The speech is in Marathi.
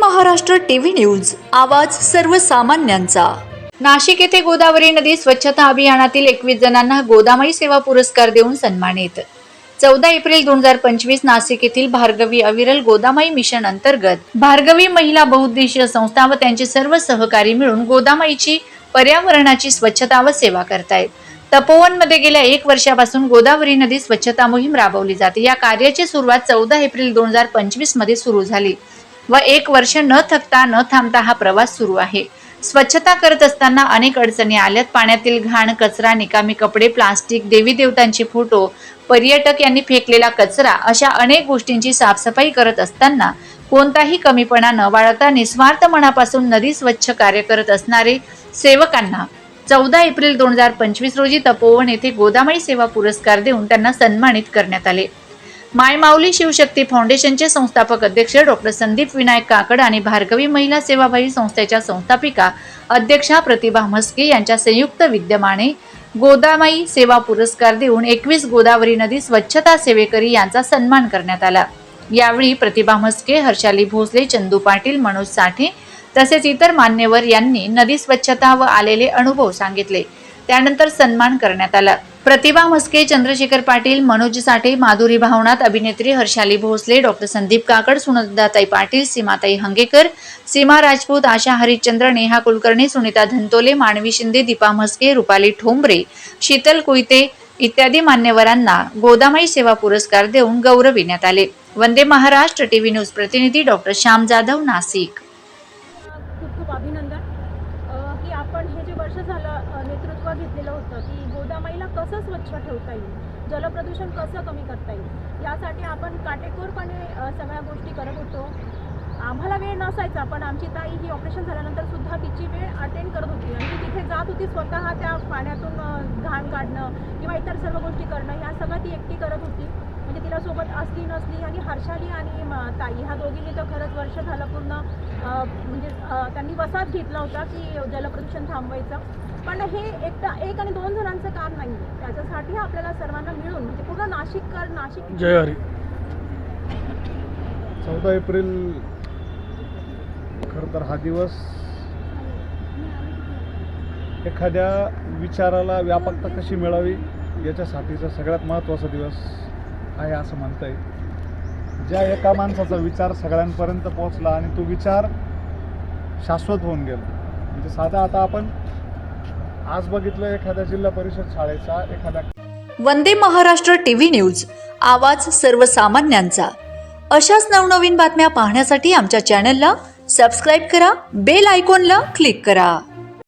Maharashtra TV news. आवाज सर्वसामान्यांचा. नाशिक येथे गोदावरी नदी स्वच्छता अभियानातील एकवीस जणांना गोदामाई सेवा पुरस्कार देऊन सन्मानित. चौदा एप्रिल दोन हजार पंचवीस नाशिक येथील भार्गवी अविरल गोदामाई मिशन अंतर्गत. भार्गवी महिला बहुउद्देशीय संस्था व त्यांचे सर्व सहकारी मिळून गोदामाईची पर्यावरणाची स्वच्छता व सेवा करतायत. तपोवनमध्ये गेल्या एक वर्षापासून गोदावरी नदी स्वच्छता मोहीम राबवली जाते. या कार्याची सुरुवात चौदा एप्रिल दोन हजार पंचवीसमध्ये सुरू झाली. व एक वर्ष न थकता न थांबता हा प्रवास सुरू आहे. स्वच्छता करत असताना अनेक अडचणी आल्यात. पाण्यातील घाण कचरा निकामी कपडे प्लास्टिक देवी देवतांचे फोटो पर्यटक यांनी फेकलेला कचरा अशा अनेक गोष्टींची साफसफाई करत असताना कोणताही कमीपणा न बाळगता निस्वार्थ मनापासून नदी स्वच्छ कार्य करत असणारे सेवकांना चौदा एप्रिल दोन हजार पंचवीस रोजी तपोवन येथे गोदामाई सेवा पुरस्कार देऊन त्यांना सन्मानित करण्यात आले. मायमाऊली शिवशक्ती फाउंडेशनचे संस्थापक अध्यक्ष डॉक्टर संदीप विनायक काकड आणि भार्गवी महिला सेवाभावी संस्थेच्या संस्थापिका अध्यक्षा प्रतिभा म्हस्के यांच्या संयुक्त विद्यमाने गोदामाई सेवा पुरस्कार देऊन एकवीस गोदावरी नदी स्वच्छता सेवेकरी यांचा सन्मान करण्यात आला. यावेळी प्रतिभा म्हस्के हर्षाली भोसले चंदू पाटील मनोज साठे तसेच इतर मान्यवर यांनी नदी स्वच्छता व आलेले अनुभव सांगितले. त्यानंतर सन्मान करण्यात आला. प्रतिभा म्हस्के चंद्रशेखर पाटील मनोज साठे माधुरी भावनाथ अभिनेत्री हर्षाली भोसले डॉक्टर संदीप काकड सुनंदाताई पाटील सीमाताई हंगेकर सीमा राजपूत आशा हरिश्चंद्र नेहा कुलकर्णी सुनीता धंतोले मानवी शिंदे दीपा म्हस्के रुपाली ठोंबरे शीतल कुईते इत्यादी मान्यवरांना गोदामाई सेवा पुरस्कार देऊन गौरविण्यात आले. वंदे महाराष्ट्र टीव्ही न्यूज प्रतिनिधी डॉक्टर श्याम जाधव नाशिक. आपण हे जे वर्ष झालं नेतृत्व घेतलेलं होतं की गोदामाईला कसं स्वच्छ ठेवता येईल? जलप्रदूषण कसं कमी करता येईल? यासाठी आपण काटेकोरपणे सगळ्या गोष्टी करत होतो. आम्हाला वेळ नसायचा पण आमची ताई ही ऑपरेशन झाल्यानंतर सुद्धा तिची वेळ अटेंड करत होती. आणि ती तिथे जात होती स्वतः त्या पाण्यातून घाण काढणं किंवा इतर सर्व गोष्टी करणं ह्या सगळं ती एकटी करत होती. म्हणजे तिला सोबत असली नसली आणि हर्षाली आणि ताई ह्या दोघींनी तर खरंच वर्ष झालं पूर्ण म्हणजे त्यांनी वसात घेतला होता की जलप्रदूषण थांबवायचं. पण हे एकटा एक आणि दोन जणांचं काम नाही त्याच्यासाठी आपल्याला सर्वांना मिळून म्हणजे पूर्ण नाशिककर नाशिक जय हरी. चौदा एप्रिल खरं तर हा दिवस एखाद्या विचाराला व्यापकता कशी मिळावी याच्यासाठीचा सगळ्यात महत्त्वाचा दिवस आहे असं म्हणता येईल ज्या एका माणसाचा विचार सगळ्यांपर्यंत पोहोचला आणि तो विचार शाश्वत होऊन गेला. म्हणजे साधा आता आपण आज बघितलं एखाद्या जिल्हा परिषद शाळेचा एखाद्या वंदे महाराष्ट्र टीव्ही न्यूज आवाज सर्वसामान्यांचा. अशाच नवनवीन बातम्या पाहण्यासाठी आमच्या चॅनलला सबस्क्राईब करा बेल आयकॉनला क्लिक करा.